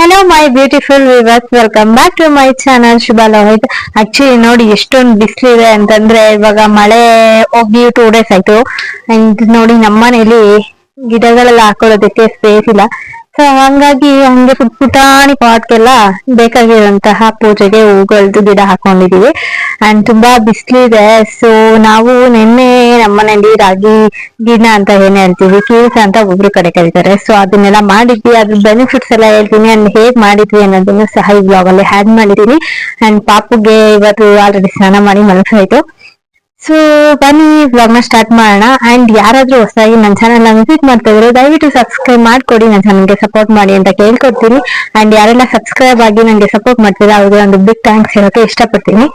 Hello my beautiful viewers welcome back to my channel Shubha Lohith actually ನೋಡಿ, ಎಷ್ಟೊಂದು ಬಿಸಿಲಿದೆ ಅಂತಂದ್ರೆ ಇವಾಗ ಮಳೆ ಹೋಗಿ ಟೂ ಡೇಸ್ ಆಯ್ತು. ಅಂಡ್ ನೋಡಿ, ನಮ್ಮ ಮನೇಲಿ ಗಿಡಗಳೆಲ್ಲ ಹಾಕೊಳ್ಳೋದಕ್ಕೆ ಸ್ಪೇಸ್ ಇಲ್ಲ. ಸೊ ಹಂಗಾಗಿ ಹಂಗೆ ಪುಟ್ ಪುಟಾಣಿ ಪಾಟ್ಗೆಲ್ಲ ಬೇಕಾಗಿರುವಂತಹ ಪೂಜೆಗೆ ಹೂಗಳದ್ದು ಗಿಡ ಹಾಕೊಂಡಿದೀವಿ. ಅಂಡ್ ತುಂಬಾ ಬಿಸಿಲಿದೆ ಸೊ ನಾವು ನಿನ್ನೆ ನಮ್ಮನೇಲಿ ರಾಗಿ ಗಿಡ ಅಂತ ಏನ್ ಹೇಳ್ತೀವಿ ಕೀಲ್ಸ್ ಅಂತ ಒಬ್ರು ಕಡೆ ಕರೀತಾರೆ. ಸೊ ಅದನ್ನೆಲ್ಲ ಮಾಡಿದ್ವಿ. ಅದ್ರ ಬೆನಿಫಿಟ್ಸ್ ಎಲ್ಲ ಹೇಳ್ತೀನಿ. ಅಂಡ್ ಹೇಗ್ ಮಾಡಿದ್ವಿ ಅನ್ನೋದನ್ನು ಸಹ ಈ ಬ್ಲಾಗ್ ಅಲ್ಲಿ ಹ್ಯಾಡ್ ಮಾಡಿದೀನಿ ಅಂಡ್ ಪಾಪುಗೆ ಇವತ್ತು ಆಲ್ರೆಡಿ ಸ್ನಾನ ಮಾಡಿ ಮಲಗಿಸಾಯ್ತು ಸೊ ಬನ್ನಿ ಬ್ಲಾಗ್ನ ಸ್ಟಾರ್ಟ್ ಮಾಡೋಣ. ಅಂಡ್ ಯಾರಾದ್ರೂ ಹೊಸದಾಗಿ ನನ್ನ ಚಾನಲ್ ವಿಸಿಟ್ ಮಾಡ್ತಾ ಇದ್ರೆ ದಯವಿಟ್ಟು ಸಬ್ಸ್ಕ್ರೈಬ್ ಮಾಡ್ಕೊಡಿ. ನನ್ನ ಚಾನಲ್ಗೆ ಸಪೋರ್ಟ್ ಮಾಡಿ ಅಂತ ಕೇಳ್ಕೊಡ್ತೀನಿ. ಅಂಡ್ ಯಾರೆಲ್ಲ ಸಬ್ಸ್ಕ್ರೈಬ್ ಆಗಿ ನನಗೆ ಸಪೋರ್ಟ್ ಮಾಡ್ತೀರಾ ಅವ್ರಿಗೆ ಒಂದು ಬಿಗ್ ಥ್ಯಾಂಕ್ಸ್ ಹೇಳೋಕೆ ಇಷ್ಟಪಡ್ತೀನಿ.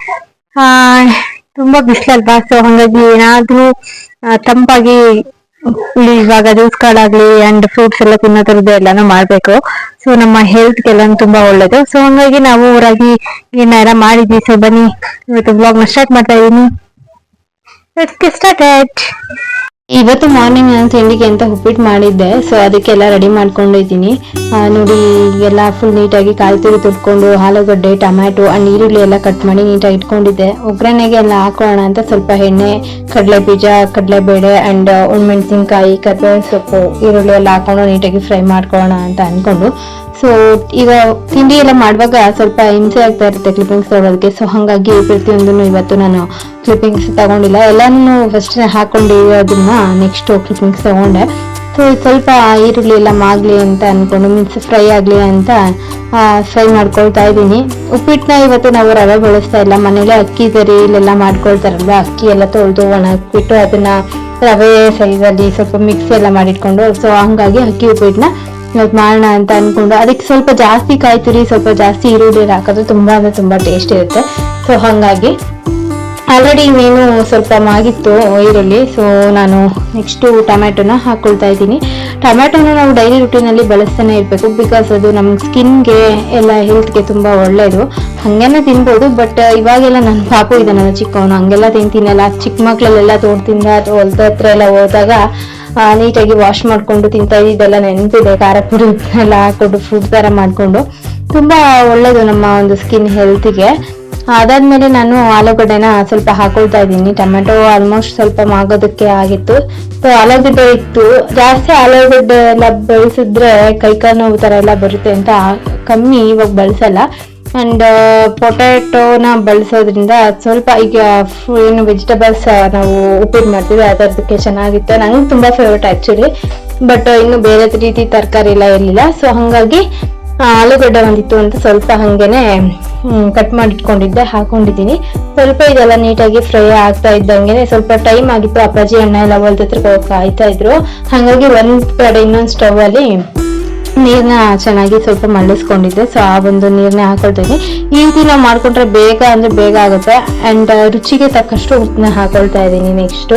ತುಂಬಾ ಬಿಸಿಲಲ್ವಾ ಸೊ ಹಂಗಾಗಿ ಏನಾದ್ರೂ ತಂಪಾಗಿ ಇವಾಗ ಜ್ಯೂಸ್ಗಳಾಗ್ಲಿ ಅಂಡ್ ಫ್ರೂಟ್ಸ್ ಎಲ್ಲ ತಿನ್ನೋ ಥರದ್ದು ಎಲ್ಲಾನು ಮಾಡ್ಬೇಕು. ಸೊ ನಮ್ಮ ಹೆಲ್ತ್ಗೆಲ್ಲ ತುಂಬಾ ಒಳ್ಳೇದು. ಸೊ ಹಂಗಾಗಿ ನಾವು ಊರಾಗಿ ಏನಾರ ಮಾಡಿದ್ವಿ. ಸೊ ಬನ್ನಿ, ಇವತ್ತು ಬ್ಲಾಗ್ ಸ್ಟಾರ್ಟ್ ಮಾಡ್ತಾ ಇದೀನಿ. Started. ಇವತ್ತು ಮಾರ್ನಿಂಗ್ ನಾನು ತಿಂಡಿಗೆ ಅಂತ ಉಪ್ಪಿಟ್ಟು ಮಾಡಿದ್ದೆ ಸೊ ಅದಕ್ಕೆಲ್ಲ ರೆಡಿ ಮಾಡ್ಕೊಂಡಿದ್ದೀನಿ. ಆ, ನೋಡಿ ಎಲ್ಲ ಫುಲ್ ನೀಟಾಗಿ ಕಾಯಿ ತುರಿ ತುಟ್ಕೊಂಡು ಆಲೂಗಡ್ಡೆ ಟೊಮ್ಯಾಟೊ ಅಂಡ್ ಈರುಳ್ಳಿ ಎಲ್ಲ ಕಟ್ ಮಾಡಿ ನೀಟಾಗಿ ಇಟ್ಕೊಂಡಿದ್ದೆ. ಒಗ್ಗರಣೆಗೆ ಎಲ್ಲ ಹಾಕೋಣ ಅಂತ ಸ್ವಲ್ಪ ಎಣ್ಣೆ ಕಡಲೆ ಬೀಜ ಕಡಲೆಬೇಳೆ ಅಂಡ್ ಒಣಮೆಣಸಿನ್ಕಾಯಿ ಕರ್ಬೇವಿನ ಸೊಪ್ಪು ಈರುಳ್ಳಿ ಎಲ್ಲ ಹಾಕೊಂಡು ನೀಟಾಗಿ ಫ್ರೈ ಮಾಡ್ಕೊಳ್ಳೋಣ ಅಂತ ಅನ್ಕೊಂಡು ಸೊ ಈಗ ತಿಂಡಿ ಎಲ್ಲ ಮಾಡುವಾಗ ಸ್ವಲ್ಪ ಹಿಂಸೆ ಆಗ್ತಾ ಇರುತ್ತೆ ಕ್ಲಿಪ್ಪಿಂಗ್ಸ್ ತಗೊಳ್ಳೋದಕ್ಕೆ ಸೊ ಹಾಗಾಗಿ ಪ್ರತಿಯೊಂದನ್ನು ಇವತ್ತು ನಾನು ಕ್ಲಿಪ್ಪಿಂಗ್ಸ್ ತಗೊಂಡಿಲ್ಲ. ಎಲ್ಲಾನು ಫಸ್ಟ್ ಹಾಕೊಂಡು ಅದನ್ನ ನೆಕ್ಸ್ಟ್ ಕ್ಲಿಪ್ಪಿಂಗ್ಸ್ ತಗೊಂಡೆ. ಸೊ ಸ್ವಲ್ಪ ಈರುಳ್ಳಿ ಎಲ್ಲ ಮಾಗ್ಲಿ ಅಂತ ಅನ್ಕೊಂಡು ಮೀನ್ಸ್ ಫ್ರೈ ಆಗಲಿ ಅಂತ ಫ್ರೈ ಮಾಡ್ಕೊಳ್ತಾ ಇದ್ದೀನಿ. ಉಪ್ಪಿಟ್ಟನ್ನ ಇವತ್ತು ನಾವು ರವೆ ಬಳಸ್ತಾ ಇಲ್ಲ. ಮನೇಲೆ ಅಕ್ಕಿ ತರಿ ಇಲ್ಲೆಲ್ಲ ಮಾಡ್ಕೊಳ್ತಾರಲ್ವ? ಅಕ್ಕಿ ಎಲ್ಲ ತೊಳೆದು ಒಣಗಿಬಿಟ್ಟು ಅದನ್ನ ರವೆ ಸೈಜಲ್ಲಿ ಸ್ವಲ್ಪ ಮಿಕ್ಸ್ ಎಲ್ಲ ಮಾಡಿಟ್ಕೊಂಡು. ಸೊ ಹಂಗಾಗಿ ಅಕ್ಕಿ ಉಪ್ಪಿಟ್ಟನ್ನ ಇವತ್ತು ಮಾಡೋಣ ಅಂತ ಅನ್ಕೊಂಡು ಅದಕ್ಕೆ ಸ್ವಲ್ಪ ಜಾಸ್ತಿ ಕಾಯಿ ತುರಿ ಸ್ವಲ್ಪ ಜಾಸ್ತಿ ಈರುಳ್ಳಿ ಹಾಕೋದು ತುಂಬಾ ಅಂದ್ರೆ ತುಂಬಾ ಟೇಸ್ಟ್ ಇರುತ್ತೆ. ಸೊ ಹಾಗಾಗಿ ಆಲ್ರೆಡಿ ಇನ್ನೇನು ಸ್ವಲ್ಪ ಮಾಗಿತ್ತು ಈರುಳ್ಳಿ. ಸೊ ನಾನು ನೆಕ್ಸ್ಟು ಟೊಮೆಟೊನ ಹಾಕೊಳ್ತಾ ಇದ್ದೀನಿ. ಟೊಮೆಟೊನ ನಾವು ಡೈಲಿ ರುಟೀನಲ್ಲಿ ಬಳಸ್ತಾನೆ ಇರಬೇಕು ಬಿಕಾಸ್ ಅದು ನಮ್ಮ ಸ್ಕಿನ್ಗೆ ಎಲ್ಲ ಹೆಲ್ತ್ಗೆ ತುಂಬ ಒಳ್ಳೆಯದು ಹಾಗೇನೆ ತಿನ್ಬೋದು ಬಟ್ ಇವಾಗೆಲ್ಲ ನನ್ನ ಪಾಪು ಇದ್ದಾನಲ್ಲ ಚಿಕ್ಕವನು, ಹಂಗೆಲ್ಲ ತಿಂತೀನಲ್ಲ. ಚಿಕ್ಕ ಮಕ್ಳಲ್ಲೆಲ್ಲ ತೋಟದಿಂದ ಹೊಲ್ದ ಹತ್ರ ಎಲ್ಲ ಹೋದಾಗ ನೀಟಾಗಿ ವಾಶ್ ಮಾಡ್ಕೊಂಡು ತಿಂತಾ ಇದೆಲ್ಲ ನೆನಪಿದೆ. ಖಾರ ಪುಡಿ ಎಲ್ಲ ಹಾಕೊಂಡು ಫುಡ್ ಥರ ಮಾಡಿಕೊಂಡು. ತುಂಬ ಒಳ್ಳೆಯದು ನಮ್ಮ ಒಂದು ಸ್ಕಿನ್ ಹೆಲ್ತಿಗೆ ಅದಾದಮೇಲೆ ನಾನು ಆಲೂಗಡ್ಡೆನ ಸ್ವಲ್ಪ ಹಾಕೊಳ್ತಾ ಇದ್ದೀನಿ. ಟೊಮೆಟೊ ಆಲ್ಮೋಸ್ಟ್ ಸ್ವಲ್ಪ ಮಾಗೋದಕ್ಕೆ ಆಗಿತ್ತು. ಸೊ ಆಲೂಗಡ್ಡೆ ಇತ್ತು. ಜಾಸ್ತಿ ಆಲೂಗಡ್ಡೆ ಎಲ್ಲ ಬೆಳೆಸಿದ್ರೆ ಕೈಕಾಲು ನೋವು ಥರ ಎಲ್ಲ ಬರುತ್ತೆ ಅಂತ ಕಮ್ಮಿ ಇವಾಗ ಬಳಸಲ್ಲ. ಅಂಡ್ ಪೊಟ್ಯಾಟೋನ ಬಳಸೋದ್ರಿಂದ ಅದ್ ಸ್ವಲ್ಪ ಈಗ ಏನು ವೆಜಿಟೇಬಲ್ಸ್ ನಾವು ಉಪ್ಪಿಟ್ಟು ಮಾಡ್ತೀವಿ ಅದಕ್ಕೆ ಚೆನ್ನಾಗಿತ್ತು. ನನಗೆ ತುಂಬ ಫೇವ್ರೇಟ್ ಆ್ಯಕ್ಚುಲಿ ಬಟ್ ಇನ್ನು ಬೇರೆ ರೀತಿ ತರಕಾರಿ ಎಲ್ಲ ಇರಲಿಲ್ಲ ಸೊ ಹಾಗಾಗಿ ಆಲೂಗಡ್ಡೆ ಒಂದಿತ್ತು ಅಂತ ಸ್ವಲ್ಪ ಹಾಗೇನೆ ಕಟ್ ಮಾಡಿ ಇಟ್ಕೊಂಡಿದ್ದೆ ಹಾಕೊಂಡಿದ್ದೀನಿ. ಸ್ವಲ್ಪ ಇದೆಲ್ಲ ನೀಟಾಗಿ ಫ್ರೈ ಆಗ್ತಾ ಇದ್ದಂಗೆ ಸ್ವಲ್ಪ ಟೈಮ್ ಆಗಿತ್ತು. ಅಪ್ಪಾಜಿ ಅಣ್ಣ ಎಲ್ಲ ಹೊಲ್ದ ಹತ್ರ ಹೋಗಿ ಕಾಯ್ತಾ ಇದ್ರು. ಹಾಗಾಗಿ ಒಂದು ಕಡೆ ಇನ್ನೊಂದು ಸ್ಟವ್ ಅಲ್ಲಿ ನೀರ್ನ ಚೆನ್ನಾಗಿ ಸ್ವಲ್ಪ ಮಳ್ಳಿಸ್ಕೊಂಡಿದ್ದೆ. ಸೊ ಆ ಒಂದು ನೀರನ್ನ ಹಾಕೊಳ್ತೀನಿ. ಈ ರೀತಿ ನಾವು ಮಾಡ್ಕೊಂಡ್ರೆ ಬೇಗ ಅಂದ್ರೆ ಬೇಗ ಆಗುತ್ತೆ. ಅಂಡ್ ರುಚಿಗೆ ತಕ್ಕಷ್ಟು ಉಪ್ಪನ್ನ ಹಾಕೊಳ್ತಾ ಇದ್ದೀನಿ ನೆಕ್ಸ್ಟ್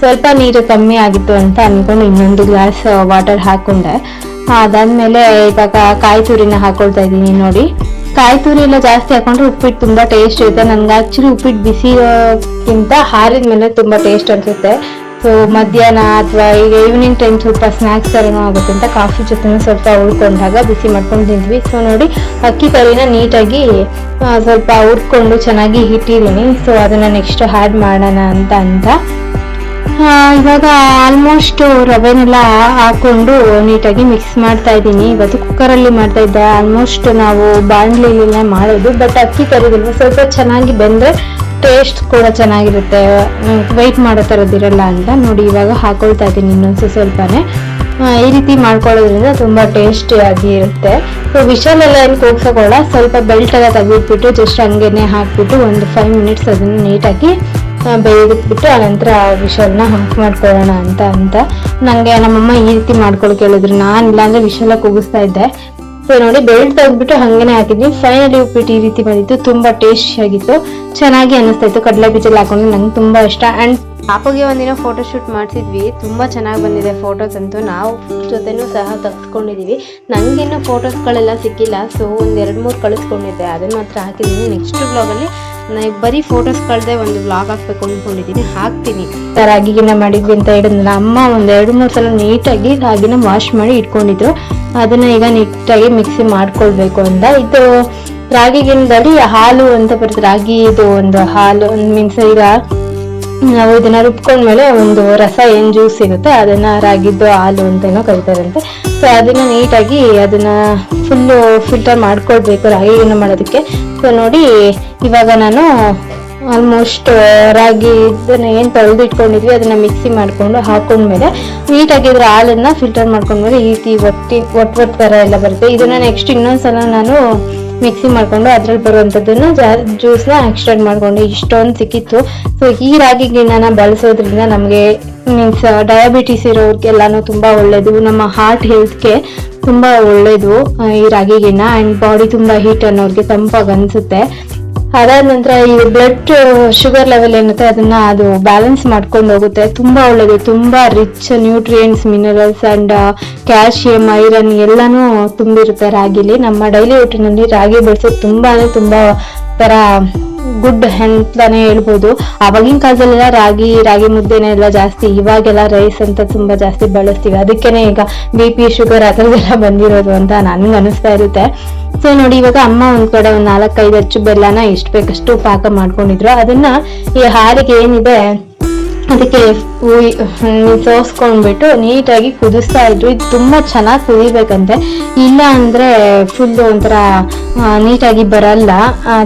ಸ್ವಲ್ಪ ನೀರು ಕಮ್ಮಿ ಆಗಿತ್ತು ಅಂತ ಅನ್ಕೊಂಡು ಇನ್ನೊಂದು ಗ್ಲಾಸ್ ವಾಟರ್ ಹಾಕೊಂಡೆ. ಅದಾದ್ಮೇಲೆ ಇವಾಗ ಕಾಯಿ ತುರಿನ ಹಾಕೊಳ್ತಾ ಇದ್ದೀನಿ ನೋಡಿ. ಕಾಯಿ ತುರಿ ಎಲ್ಲ ಜಾಸ್ತಿ ಹಾಕೊಂಡ್ರೆ ಉಪ್ಪಿಟ್ಟು ತುಂಬಾ ಟೇಸ್ಟ್ ಇರುತ್ತೆ. ನನ್ಗೆ ಆಕ್ಚುಲಿ ಉಪ್ಪಿಟ್ಟು ಬಿಸಿಗಿಂತ ಹಾರಿದ ತುಂಬಾ ಟೇಸ್ಟ್ ಅನ್ಸುತ್ತೆ. ಸೊ ಮಧ್ಯಾಹ್ನ ಅಥವಾ ಈಗ ಈವ್ನಿಂಗ್ ಟೈಮ್ ಸ್ವಲ್ಪ ಸ್ನ್ಯಾಕ್ಸ್ ಥರನೂ ಆಗುತ್ತೆ ಅಂತ ಕಾಫಿ ಜೊತೆ ಸ್ವಲ್ಪ ಉಳ್ಕೊಂಡಾಗ ಬಿಸಿ ಮಾಡ್ಕೊಂಡು ತಿಂದ್ವಿ. ಸೊ ನೋಡಿ, ಅಕ್ಕಿ ಕರಿನ ನೀಟಾಗಿ ಸ್ವಲ್ಪ ಹುರ್ಕೊಂಡು ಚೆನ್ನಾಗಿ ಇಟ್ಟಿದ್ದೀನಿ ಸೊ ಅದನ್ನ ನೆಕ್ಸ್ಟ್ ಹ್ಯಾಡ್ ಮಾಡೋಣ ಅಂತ ಅಂತ. ಇವಾಗ ಆಲ್ಮೋಸ್ಟ್ ರವೆನೆಲ್ಲ ಹಾಕೊಂಡು ನೀಟಾಗಿ ಮಿಕ್ಸ್ ಮಾಡ್ತಾ ಇದ್ದೀನಿ. ಇವತ್ತು ಕುಕ್ಕರಲ್ಲಿ ಮಾಡ್ತಾ ಇದ್ದೆ. ಆಲ್ಮೋಸ್ಟ್ ನಾವು ಬಾಣಲಿಲೆಲ್ಲ ಮಾಡೋದು. ಬಟ್ ಅಕ್ಕಿ ಕರಿದಿಲ್ವ ಸ್ವಲ್ಪ ಚೆನ್ನಾಗಿ ಬೆಂದ್ರೆ ಟೇಸ್ಟ್ ಕೂಡ ಚೆನ್ನಾಗಿರುತ್ತೆ. ವೆಯ್ಟ್ ಮಾಡೋ ಥರದ್ದಿರಲ್ಲ ಅಂತ ನೋಡಿ ಇವಾಗ ಹಾಕೊಳ್ತಾ ಇದ್ದೀನಿ ಇನ್ನೊಂದು ಸ್ವಲ್ಪನೇ. ಈ ರೀತಿ ಮಾಡ್ಕೊಳ್ಳೋದ್ರಿಂದ ತುಂಬ ಟೇಸ್ಟಿಯಾಗಿ ಇರುತ್ತೆ. ಸೊ ವಿಶಾಲೆಲ್ಲ ಏನು ಕೂಗ್ಸೋಕೊಳ್ಳ ಸ್ವಲ್ಪ ಬೆಲ್ಟ್ ಎಲ್ಲ ತೆಗೆದ್ಬಿಟ್ಟು ಜಸ್ಟ್ ಹಂಗೇನೆ ಹಾಕಿಬಿಟ್ಟು ಒಂದು ಫೈವ್ ಮಿನಿಟ್ಸ್ ಅದನ್ನು ನೀಟಾಗಿ ಬೇಯಿದ್ಬಿಟ್ಟು ಆನಂತರ ವಿಶಾಲ್ನ ಹಾಕ್ ಮಾಡ್ಕೊಳ್ಳೋಣ ಅಂತ ಅಂತ. ನನಗೆ ನಮ್ಮಮ್ಮ ಈ ರೀತಿ ಮಾಡ್ಕೊಳ್ಳೋಕೆ ಹೇಳಿದ್ರು ನಾನು ಇಲ್ಲಾಂದರೆ ವಿಶಾಲ ಕೂಗಿಸ್ತಾ ಇದ್ದೆ. ಸೊ ನೋಡಿ ಬೆಲ್ಟ್ ತೆಗೆದ್ಬಿಟ್ಟು ಹಂಗೇನೆ ಹಾಕಿದ್ವಿ. ಫೈನಲಿ ಉಪ್ಪಿಟ್ಟು ಈ ರೀತಿ ಬಂದಿತ್ತು ತುಂಬಾ ಟೇಸ್ಟಿಯಾಗಿತ್ತು ಚೆನ್ನಾಗಿ ಅನಿಸ್ತಾ ಇತ್ತು. ಕಡಲೆ ಬೀಜಲ್ಲಿ ಹಾಕೊಂಡು ನಂಗೆ ತುಂಬಾ ಇಷ್ಟ. ಅಂಡ್ ಪಾಪಗೆ ಒಂದಿನ ಫೋಟೋ ಶೂಟ್ ಮಾಡ್ತಿದ್ವಿ ತುಂಬಾ ಚೆನ್ನಾಗಿ ಬಂದಿದೆ ಫೋಟೋಸ್ ಅಂತೂ. ನಾವು ಜೊತೆನೂ ಸಹ ತೆಗೆಸ್ಕೊಂಡಿದ್ದೀವಿ ನನಗಿನ್ನೂ ಫೋಟೋಸ್ಗಳೆಲ್ಲ ಸಿಕ್ಕಿಲ್ಲ. ಸೊ ಒಂದ್ ಎರಡ್ ಮೂರು ಕಳಿಸ್ಕೊಂಡಿದ್ದೆ. ಅದನ್ನ ಮಾತ್ರ ಹಾಕಿದ್ದೀನಿ ನೆಕ್ಸ್ಟ್ ಬ್ಲಾಗಲ್ಲಿ ನಾನು ಬರೀ ಫೋಟೋಸ್ ಕಳ್ದೆ ಒಂದು ವ್ಲಾಗ್ ಹಾಕ್ಬೇಕು ಅಂದ್ಕೊಂಡಿದ್ದೀನಿ ಹಾಕ್ತೀನಿ. ರಾಗಿಗಿನ ಮಾಡಿದ್ವಿ ಅಂತ ಹೇಳಿದ್ನಲ್ಲ ಅಮ್ಮ ಒಂದು ಎರಡು, ಮೂರು ಸಲ ನೀಟಾಗಿ ರಾಗಿನ ವಾಶ್ ಮಾಡಿ ಇಟ್ಕೊಂಡಿದ್ರು. ಅದನ್ನ ಈಗ ನೀಟಾಗಿ ಮಿಕ್ಸಿ ಮಾಡ್ಕೊಳ್ಬೇಕು ಅಂತ. ಇದು ರಾಗಿ ಗಿಣ್ಣದಲ್ಲಿ ಹಾಲು ಅಂತ ಬರುತ್ತೆ. ರಾಗಿ ಇದು ಒಂದು ಹಾಲು, ಮೀನ್ಸ್ ಈಗ ನಾವು ಇದನ್ನ ರುಬ್ಕೊಂಡ್ಮೇಲೆ ಒಂದು ರಸ ಏನು ಜ್ಯೂಸ್ ಸಿಗುತ್ತೆ ಅದನ್ನ ರಾಗಿದ್ದು ಹಾಲು ಅಂತೇನೋ ಕರಿತಾರಂತೆ. ಸೊ ಅದನ್ನ ನೀಟಾಗಿ ಅದನ್ನ ಫುಲ್ಲು ಫಿಲ್ಟರ್ ಮಾಡ್ಕೊಳ್ಬೇಕು ರಾಗಿಯನ್ನು ಮಾಡೋದಕ್ಕೆ. ಸೊ ನೋಡಿ, ಇವಾಗ ನಾನು ಆಲ್ಮೋಸ್ಟ್ ರಾಗಿ ಇದನ್ನ ಏನು ತೊಳೆದಿಟ್ಕೊಂಡಿದ್ವಿ, ಅದನ್ನ ಮಿಕ್ಸಿ ಮಾಡ್ಕೊಂಡು ಹಾಕೊಂಡ್ಮೇಲೆ ನೀಟಾಗಿ ಇದ್ರ ಹಾಲನ್ನ ಫಿಲ್ಟರ್ ಮಾಡ್ಕೊಂಡ್ಮೇಲೆ ಈ ರೀತಿ ಒಟ್ಟಿ ಒಟ್ಟು ಒಟ್ಟು ಥರ ಎಲ್ಲ ಬರುತ್ತೆ. ಇದನ್ನ ನೆಕ್ಸ್ಟ್ ಇನ್ನೊಂದ್ಸಲ ನಾನು ಮಿಕ್ಸಿ ಮಾಡ್ಕೊಂಡು ಅದ್ರಲ್ಲಿ ಬರೋವಂಥದ್ದನ್ನು ಜ್ಯೂಸ್ನ ಎಕ್ಸ್ಟ್ರಾಕ್ಟ್ ಮಾಡ್ಕೊಂಡು ಇಷ್ಟೊಂದು ಸಿಕ್ಕಿತ್ತು. ಸೊ ಈ ರಾಗಿ ಗಿಣ್ಣನ ಬಳಸೋದ್ರಿಂದ ನಮಗೆ ಮೀನ್ಸ್ ಡಯಾಬಿಟಿಸ್ ಇರೋರ್ಗೆಲ್ಲಾನು ತುಂಬಾ ಒಳ್ಳೇದು. ನಮ್ಮ ಹಾರ್ಟ್ ಹೆಲ್ತ್ಗೆ ತುಂಬಾ ಒಳ್ಳೇದು ಈ ರಾಗಿ ಗಿಣ್ಣ. ಅಂಡ್ ಬಾಡಿ ತುಂಬಾ ಹೀಟ್ ಅನ್ನೋರ್ಗೆ ತಂಪಾಗಿ ಅನ್ಸುತ್ತೆ. ಅದಾದ ನಂತರ ಈ ಬ್ಲಡ್ ಶುಗರ್ ಲೆವೆಲ್ ಏನಿರುತ್ತೆ ಅದನ್ನ ಅದು ಬ್ಯಾಲೆನ್ಸ್ ಮಾಡ್ಕೊಂಡು ಹೋಗುತ್ತೆ. ತುಂಬಾ ಒಳ್ಳೇದು, ತುಂಬಾ rich nutrients minerals and calcium iron ಎಲ್ಲಾನು ತುಂಬಿರುತ್ತೆ ರಾಗಿಲಿ. ನಮ್ಮ ಡೈಲಿ ಊಟಿನಲ್ಲಿ ರಾಗಿ ಬಳಸೋದು ತುಂಬಾನೇ ತುಂಬಾ ತರ ಗುಡ್ ಅಂತಾನೆ ಹೇಳ್ಬೋದು. ಅವಾಗಿನ ಕಾಲದಲ್ಲೆಲ್ಲ ರಾಗಿ ರಾಗಿ ಮುದ್ದೆನೇ ಎಲ್ಲ ಜಾಸ್ತಿ, ಇವಾಗೆಲ್ಲ ರೈಸ್ ಅಂತ ತುಂಬಾ ಜಾಸ್ತಿ ಬಳಸ್ತೀವಿ. ಅದಕ್ಕೇನೆ ಈಗ ಬಿ ಪಿ ಶುಗರ್ ಅದರದೆಲ್ಲ ಬಂದಿರೋದು ಅಂತ ನನ್ಗೆ ಅನಿಸ್ತಾ ಇರುತ್ತೆ. ಸೊ ನೋಡಿ, ಇವಾಗ ಅಮ್ಮ ಒಂದ್ ಕಡೆ ಒಂದ್ ನಾಲ್ಕೈದು ಅಚ್ಚು ಬೆಲ್ಲನ ಎಷ್ಟು ಬೇಕಷ್ಟು ಪಾಕ ಮಾಡ್ಕೊಂಡಿದ್ರು. ಅದನ್ನ ಈ ಹಾಲಿಗೆ ಏನಿದೆ, ಅದಕ್ಕೆ ಸೋಸ್ಕೊಂಡ್ಬಿಟ್ಟು ನೀಟಾಗಿ ಕುದಿಸ್ತಾ ಇದ್ರು. ಇದು ತುಂಬಾ ಚೆನ್ನಾಗಿ ಕುದಿಬೇಕಂತೆ. ಇಲ್ಲ ಅಂದ್ರೆ ಫುಲ್ ಒಂಥರ ನೀಟಾಗಿ ಬರಲ್ಲ.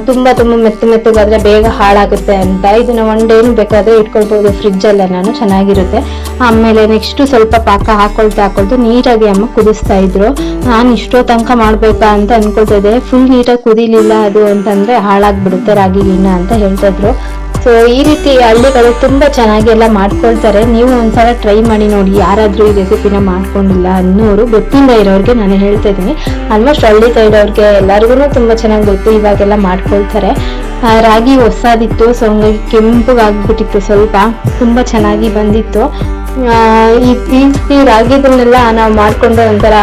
ತುಂಬ ತುಂಬಾ ಮೆತ್ತ ಮೆತ್ತಗಾದ್ರೆ ಬೇಗ ಹಾಳಾಗುತ್ತೆ ಅಂತ. ಇದನ್ನ ಒನ್ ಡೇನು ಬೇಕಾದ್ರೆ ಇಟ್ಕೊಳ್ಬೋದು ಫ್ರಿಜ್ ಅಲ್ಲ ನಾನು, ಚೆನ್ನಾಗಿರುತ್ತೆ. ಆಮೇಲೆ ನೆಕ್ಸ್ಟು ಸ್ವಲ್ಪ ಪಾಕ ಹಾಕೊಳ್ತಾ ಹಾಕೊಳ್ತು ನೀಟಾಗಿ ಅಮ್ಮ ಕುದಿಸ್ತಾ ಇದ್ರು. ನಾನು ಇಷ್ಟೋ ತನಕ ಮಾಡಬೇಕಾ ಅಂತ ಅಂದ್ಕೊಳ್ತಾ ಇದ್ದೆ. ಫುಲ್ ನೀಟಾಗಿ ಕುದಿಲಿಲ್ಲ ಅದು ಅಂತಂದ್ರೆ ಹಾಳಾಗ್ಬಿಡುತ್ತೆ ರಾಗಿ ಗಿಣ್ಣ ಅಂತ ಹೇಳ್ತಾ ಇದ್ರು. ಸೊ ಈ ರೀತಿ ಹಳ್ಳಿಗಳು ತುಂಬ ಚೆನ್ನಾಗಿ ಎಲ್ಲ ಮಾಡ್ಕೊಳ್ತಾರೆ. ನೀವು ಒಂದ್ಸಲ ಟ್ರೈ ಮಾಡಿ ನೋಡಿ, ಯಾರಾದ್ರೂ ಈ ರೆಸಿಪಿನ ಮಾಡ್ಕೊಂಡಿಲ್ಲ ಅನ್ನೋರು ಗೊತ್ತಿಲ್ಲ ಇರೋರಿಗೆ ನಾನು ಹೇಳ್ತಾ ಇದ್ದೀನಿ. ಆಲ್ಮೋಸ್ಟ್ ಹಳ್ಳಿ ಸೈಡ್ ಅವ್ರಿಗೆ ಎಲ್ಲರಿಗೂ ತುಂಬ ಚೆನ್ನಾಗಿ ಗೊತ್ತು, ಇವಾಗೆಲ್ಲ ಮಾಡ್ಕೊಳ್ತಾರೆ. ರಾಗಿ ಹೊಸದಿತ್ತು ಸೊ ಹಂಗಾಗಿ ಕೆಂಪಗಾಗ್ಬಿಟ್ಟಿತ್ತು ಸ್ವಲ್ಪ. ತುಂಬ ಚೆನ್ನಾಗಿ ಬಂದಿತ್ತು. ಈ ರಾಗಿಗಳನ್ನೆಲ್ಲ ನಾವು ಮಾಡ್ಕೊಂಡು ಒಂಥರ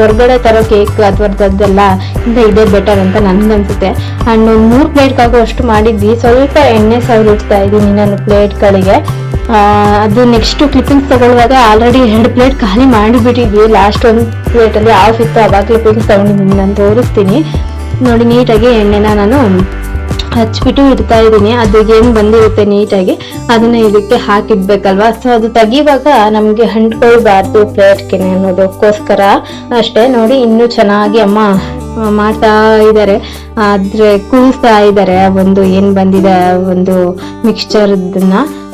ಹೊರಗಡೆ ತರೋ ಕೇಕ್ ಅಥ್ವದ್ದೆಲ್ಲ ಇಂದ ಇದೇ ಬೆಟರ್ ಅಂತ ನನ್ಗನ್ಸುತ್ತೆ ಅಂಡ್ ಒಂದು ಮೂರು ಪ್ಲೇಟ್ಗಾಗೋ ಅಷ್ಟು ಮಾಡಿದ್ವಿ. ಸ್ವಲ್ಪ ಎಣ್ಣೆ ಸವರಿಡ್ತಾ ಇದ್ದೀನಿ ನಾನು ಪ್ಲೇಟ್ಗಳಿಗೆ ಅದು ನೆಕ್ಸ್ಟ್ ಕ್ಲಿಪ್ಪಿಂಗ್ಸ್ ತಗೊಳ್ಳುವಾಗ ಆಲ್ರೆಡಿ ಎರಡು ಪ್ಲೇಟ್ ಖಾಲಿ ಮಾಡಿಬಿಟ್ಟಿದ್ವಿ. ಲಾಸ್ಟ್ ಒಂದು ಪ್ಲೇಟಲ್ಲಿ ಆಫ್ ಇತ್ತು. ಅವಾಗ ಕ್ಲಿಪ್ಪಿಂಗ್ಸ್ ತಗೊಂಡಿದ್ದೀನಿ, ನಾನು ತೋರಿಸ್ತೀನಿ. ನೋಡಿ, ನೀಟಾಗಿ ಎಣ್ಣೆನ ನಾನು ಹಚ್ಬಿಟ್ಟು ಇಡ್ತಾ ಇದ್ದೀನಿ. ಅದು ಏನು ಬಂದಿರುತ್ತೆ ನೀಟಾಗಿ. ಅದನ್ನ ಇದಕ್ಕೆ ಹಾಕಿಡ್ಬೇಕಲ್ವಾ? ಸೊ ಅದು ತೆಗಿವಾಗ ನಮಗೆ ಹಂಡ್ಕೊಳ್ಬಾರ್ದು ಪ್ಲೇಟ್ಗೆ ಅನ್ನೋದಕ್ಕೋಸ್ಕರ. ಅಷ್ಟೇ ನೋಡಿ, ಇನ್ನೂ ಚೆನ್ನಾಗಿ ಅಮ್ಮ ಮಾಡ್ತಾ ಇದ್ದಾರೆ. ಆದ್ರೆ ಕೂಸ್ತಾ ಇದ್ದಾರೆ. ಒಂದು ಏನ್ ಬಂದಿದೆ ಒಂದು ಮಿಕ್ಸ್ಚರ್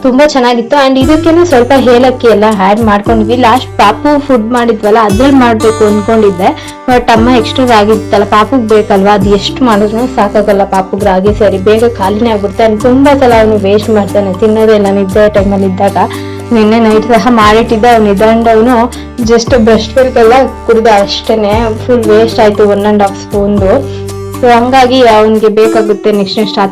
ತುಂಬಾ ಚೆನ್ನಾಗಿತ್ತು. ಅಂಡ್ ಇದಕ್ಕೇನೆ ಸ್ವಲ್ಪ ಏಲಕ್ಕಿ ಎಲ್ಲ ಆ್ಯಡ್ ಮಾಡ್ಕೊಂಡ್ವಿ ಲಾಸ್ಟ್ ಪಾಪು ಫುಡ್ ಮಾಡಿದ್ವಲ್ಲ, ಅದ್ರಲ್ಲಿ ಮಾಡ್ಬೇಕು ಅನ್ಕೊಂಡಿದ್ದೆ. ಬಟ್ ಅಮ್ಮ ಎಕ್ಸ್ಟ್ರಾ ರಾಗಿ ಇತ್ತಲ್ಲ ಪಾಪುಗ್ ಬೇಕಲ್ವಾ? ಅದು ಎಷ್ಟು ಮಾಡಿದ್ರು ಸಾಕಾಗಲ್ಲ ಪಾಪುಗೆ ರಾಗಿ ಸರಿ, ಬೇಗ ಖಾಲಿನೇ ಆಗ್ಬಿಡುತ್ತೆ. ಅಂಡ್ ತುಂಬಾ ಸಲ ಅವನು ವೇಸ್ಟ್ ಮಾಡ್ತಾನೆ. ತಿನ್ನೋದಿಲ್ಲ ನಿದ್ದೆ ಟೈಮಲ್ಲಿ ಇದ್ದಾಗ. ನಿನ್ನೆ ನೈಟ್ ಸಹ ಮಾಡಿಟ್ಟಿದ್ದೆ ಅವ್ನು ಇದ್ದಂಡವನು ಜಸ್ಟ್ ಬ್ರಷ್ ಎಲ್ಲ ಕುಡಿದ ಅಷ್ಟೇನೆ ಫುಲ್ ವೇಸ್ಟ್ ಆಯ್ತು ಒನ್ ಅಂಡ್ ಹಾಫ್ ಸ್ಪೂನ್ದು ಸೊ ಹಂಗಾಗಿ ಅವನಿಗೆ ಬೇಕಾಗುತ್ತೆ ನೆಕ್ಸ್ಟ್ ನೆಕ್ಸ್ಟ್ ಆ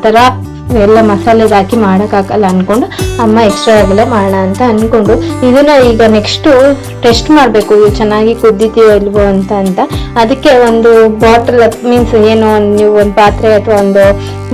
ಎಲ್ಲ ಮಸಾಲೆಗೆ ಹಾಕಿ ಮಾಡೋಕ್ಕಾಗಲ್ಲ ಅಂದ್ಕೊಂಡು ಅಮ್ಮ ಎಕ್ಸ್ಟ್ರಾ ಆಗಲೇ ಮಾಡೋಣ ಅಂತ ಅಂದ್ಕೊಂಡು ಇದನ್ನ ಈಗ ನೆಕ್ಸ್ಟು ಟೆಸ್ಟ್ ಮಾಡಬೇಕು. ಇದು ಚೆನ್ನಾಗಿ ಕುದ್ದಿದೆಯೋ ಇಲ್ವೋ ಅಂತ ಅಂತ. ಅದಕ್ಕೆ ಒಂದು ಬಾಟಲ್ ಮೀನ್ಸ್ ಏನು ನೀವು ಒಂದು ಪಾತ್ರೆ ಅಥವಾ ಒಂದು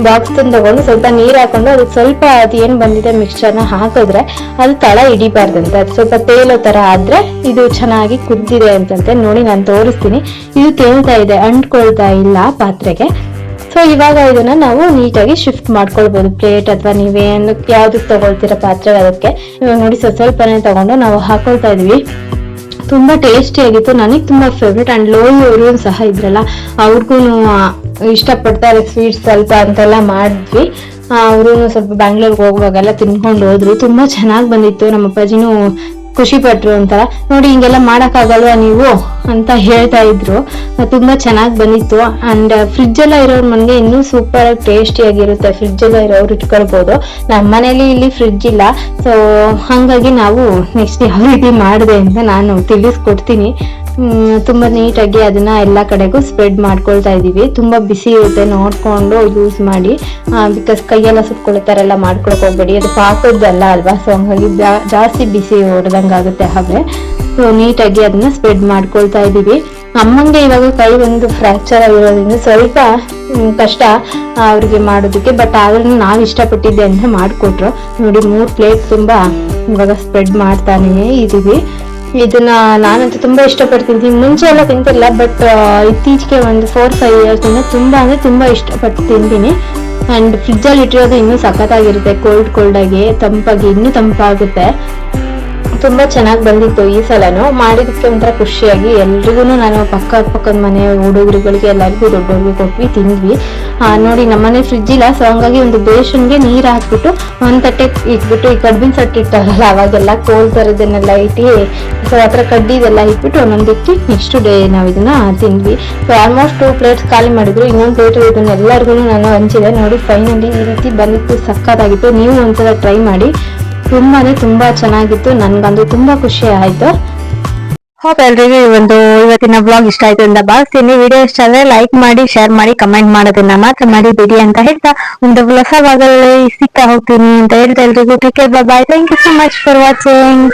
ಬಾಕ್ಸ್ ತಗೊಂಡು ಸ್ವಲ್ಪ ನೀರು ಹಾಕೊಂಡು ಅದಕ್ಕೆ ಸ್ವಲ್ಪ ಅದು ಏನು ಬಂದಿದೆ ಮಿಕ್ಸ್ಚರ್ನ ಹಾಕಿದ್ರೆ ಅದು ತಳ ಹಿಡಿಬಾರ್ದಂತೆ ಅದು ಸ್ವಲ್ಪ ತೇಲೋ ಥರ ಆದರೆ ಇದು ಚೆನ್ನಾಗಿ ಕುದ್ದಿದೆ ಅಂತಂತೆ. ನೋಡಿ ನಾನು ತೋರಿಸ್ತೀನಿ. ಇದು ತೇಲ್ತಾ ಇದೆ. ಅಂಟ್ಕೊಳ್ತಾ ಇಲ್ಲ ಪಾತ್ರೆಗೆ. ಸೊ ಇವಾಗ ಇದನ್ನ ನಾವು ನೀಟಾಗಿ ಶಿಫ್ಟ್ ಮಾಡ್ಕೊಳ್ಬಹುದು ಪ್ಲೇಟ್ ಅಥವಾ ನೀವೇನು ಯಾವ್ದಕ್ಕೆ ತಗೊಳ್ತೀರಾ ಪಾತ್ರೆ ಅದಕ್ಕೆ. ಇವಾಗ ನೋಡಿ ಸ್ವಲ್ಪ ಸ್ವಲ್ಪನೇ ತಗೊಂಡು ನಾವು ಹಾಕೊಳ್ತಾ ಇದೀವಿ. ತುಂಬಾ ಟೇಸ್ಟಿ ಆಗಿತ್ತು. ನನಗೆ ತುಂಬಾ ಫೇವ್ರೆಟ್ ಅಂಡ್ ಲೋ ಇವರು ಸಹ ಇದ್ರಲ್ಲ. ಅವ್ರಿಗೂ ಇಷ್ಟಪಡ್ತಾರೆ ಸ್ವೀಟ್ಸ್ ಸ್ವಲ್ಪ ಅಂತೆಲ್ಲ ಮಾಡಿದ್ವಿ. ಅವರು ಸ್ವಲ್ಪ ಬ್ಯಾಂಗ್ಳೂರ್ಗೆ ಹೋಗುವಾಗೆಲ್ಲ ತಿನ್ಕೊಂಡು ಹೋದ್ರು. ತುಂಬಾ ಚೆನ್ನಾಗಿ ಬಂದಿತ್ತು. ನಮ್ಮ ಅಪ್ಪಾಜಿನೂ ಖುಷಿ ಪಟ್ರು ಒಂಥರ ನೋಡಿ, ಹಿಂಗೆಲ್ಲ ಮಾಡೋಕ್ಕಾಗಲ್ವಾ ನೀವು ಅಂತ ಹೇಳ್ತಾ ಇದ್ರು. ತುಂಬಾ ಚೆನ್ನಾಗಿ ಬಂದಿತ್ತು. ಅಂಡ್ ಫ್ರಿಡ್ಜ್ ಎಲ್ಲ ಇರೋರ್ ಮನೆಗೆ ಇನ್ನೂ ಸೂಪರ್ ಟೇಸ್ಟಿ ಆಗಿರುತ್ತೆ. ಫ್ರಿಡ್ಜ್ ಎಲ್ಲ ಇರೋರು ಇಟ್ಕೊಳ್ಬಹುದು ನಮ್ಮ ಮನೇಲಿ ಇಲ್ಲಿ ಫ್ರಿಡ್ಜ್ ಇಲ್ಲ. ಸೊ ಹಂಗಾಗಿ ನಾವು ನೆಕ್ಸ್ಟ್ ಯಾವ ರೀತಿ ಮಾಡಿದೆ ಅಂತ ನಾನು ತಿಳಿಸ್ಕೊಡ್ತೀನಿ. ತುಂಬಾ ನೀಟಾಗಿ ಅದನ್ನ ಎಲ್ಲಾ ಕಡೆಗೂ ಸ್ಪ್ರೆಡ್ ಮಾಡ್ಕೊಳ್ತಾ ಇದೀವಿ. ತುಂಬಾ ಬಿಸಿ ಇರುತ್ತೆ ನೋಡ್ಕೊಂಡು ಯೂಸ್ ಮಾಡಿ. ಬಿಕಾಸ್ ಕೈಯೆಲ್ಲ ಸುಟ್ಕೊಳ್ತಾರೆಲ್ಲ ಮಾಡ್ಕೊಳಕ್ ಹೋಗ್ಬೇಡಿ. ಅದು ಪಾಕದ್ದಲ್ಲ ಅಲ್ವಾ? ಸೊ ಹಂಗಾಗಿ ಜಾಸ್ತಿ ಬಿಸಿ ಹೊಡೆದಂಗಾಗುತ್ತೆ ಹಾಗೆ ಸೊ ನೀಟಾಗಿ ಅದನ್ನ ಸ್ಪ್ರೆಡ್ ಮಾಡ್ಕೊಳ್ತಾ ಇದೀವಿ. ಅಮ್ಮಂಗೆ ಇವಾಗ ಕೈ ಒಂದು ಫ್ರಾಕ್ಚರ್ ಆಗಿರೋದ್ರಿಂದ ಸ್ವಲ್ಪ ಕಷ್ಟ ಅವ್ರಿಗೆ ಮಾಡೋದಕ್ಕೆ. ಬಟ್ ಆದ್ರೂ ನಾವು ಇಷ್ಟಪಟ್ಟಿದ್ದೆ ಅಂತ ಮಾಡಿಕೊಟ್ರು. ನೋಡಿ, ಮೂರು ಪ್ಲೇಟ್ ತುಂಬಾ ಇವಾಗ ಸ್ಪ್ರೆಡ್ ಮಾಡ್ತಾನೇ ಇದೀವಿ. ಇದನ್ನ ನಾನಂತೂ ತುಂಬಾ ಇಷ್ಟಪಡ್ತೀನಿ. ಮುಂಚೆ ಎಲ್ಲ ತಿಂತಿರ್ಲಿಲ್ಲ ಬಟ್ ಇತ್ತೀಚೆಗೆ ಒಂದು ಫೋರ್ ಫೈವ್ ಇಯರ್ಸ್ ಇಂದ ತುಂಬಾ ಅಂದ್ರೆ ತುಂಬಾ ಇಷ್ಟಪಟ್ಟು ತಿಂತೀನಿ. ಅಂಡ್ ಫ್ರಿಜ್ಜಲ್ಲಿ ಇಟ್ಟಿರೋದು ಇನ್ನೂ ಸಖತ್ತಾಗಿರುತ್ತೆ. ಕೋಲ್ಡ್ ಕೋಲ್ಡ್ ಆಗಿ, ತಂಪಾಗಿ, ಇನ್ನೂ ತಂಪಾಗುತ್ತೆ. ತುಂಬಾ ಚೆನ್ನಾಗಿ ಬಂದಿತ್ತು ಈ ಸಲನು. ಮಾಡಿದಕ್ಕೆ ಒಂಥರ ಖುಷಿಯಾಗಿ ಎಲ್ರಿಗೂ ನಾನು ಪಕ್ಕ ಪಕ್ಕದ ಮನೆ ಹುಡುಗರುಗಳಿಗೆ ಎಲ್ಲರಿಗೂ ದೊಡ್ಡವ್ರಿಗೆ ಕೊಟ್ವಿ, ತಿಂದ್ವಿ. ನೋಡಿ, ನಮ್ಮನೆ ಫ್ರಿಜ್ ಇಲ್ಲ ಸೊ ಹಂಗಾಗಿ ಒಂದು ಬೇಷನ್ಗೆ ನೀರು ಹಾಕ್ಬಿಟ್ಟು ಒಂದು ತಟ್ಟೆ ಇಟ್ಬಿಟ್ಟು, ಈ ಕಡ್ಬಿನ ಸಟ್ಟು ಇಟ್ಟಾರಲ್ಲ, ಅವಾಗೆಲ್ಲ ಕೋಲ್ ತರದನ್ನೆಲ್ಲ ಇಟ್ಟು ಸೊ ಹತ್ರ ಕಡ್ಡಿದೆಲ್ಲ ಇಟ್ಬಿಟ್ಟು ಒಂದೊಂದು ಇಟ್ಟು ನೆಕ್ಸ್ಟ್ ಡೇ ನಾವು ಇದನ್ನ ತಿಂದ್ವಿ. ಸೊ ಆಲ್ಮೋಸ್ಟ್ ಟೂ ಪ್ಲೇಟ್ಸ್ ಖಾಲಿ ಮಾಡಿದ್ರು, ಇನ್ನೊಂದು ಪ್ಲೇಟ್ ಇದನ್ನ ಎಲ್ಲರಿಗೂ ನಾನು ಹಂಚಿದೆ. ನೋಡಿ ಫೈನಲಿ ಈ ರೀತಿ ಬಂದಿತ್ತು ಸಕ್ಕತ್ತಾಗಿತ್ತು. ನೀವು ಒಂದ್ಸಲ ಟ್ರೈ ಮಾಡಿ, ತುಂಬಾನೇ ತುಂಬಾ ಚೆನ್ನಾಗಿತ್ತು ನನಗಂದು ತುಂಬಾ ಖುಷಿ ಆಯ್ತು. ಹೋಪ್ ಎಲ್ರಿಗೂ ಈ ಒಂದು ಇವತ್ತಿನ ಬ್ಲಾಗ್ ಇಷ್ಟ ಆಯ್ತು ಅಂತ ಭಾವಿಸ್ತೀನಿ. ವಿಡಿಯೋ ಇಷ್ಟ ಆದ್ರೆ ಲೈಕ್ ಮಾಡಿ ಶೇರ್ ಮಾಡಿ ಕಮೆಂಟ್ ಮಾಡೋದನ್ನ ಮಾತ್ರ ಮಾಡಿ ಬಿಡಿ ಅಂತ ಹೇಳ್ತಾ ಒಂದು ಹೊಸ ಭಾಗದಲ್ಲಿ ಹೋಗ್ತೀನಿ ಅಂತ ಹೇಳ್ತಾ ಎಲ್ರಿಗೂ. Take care bye thank you so much for watching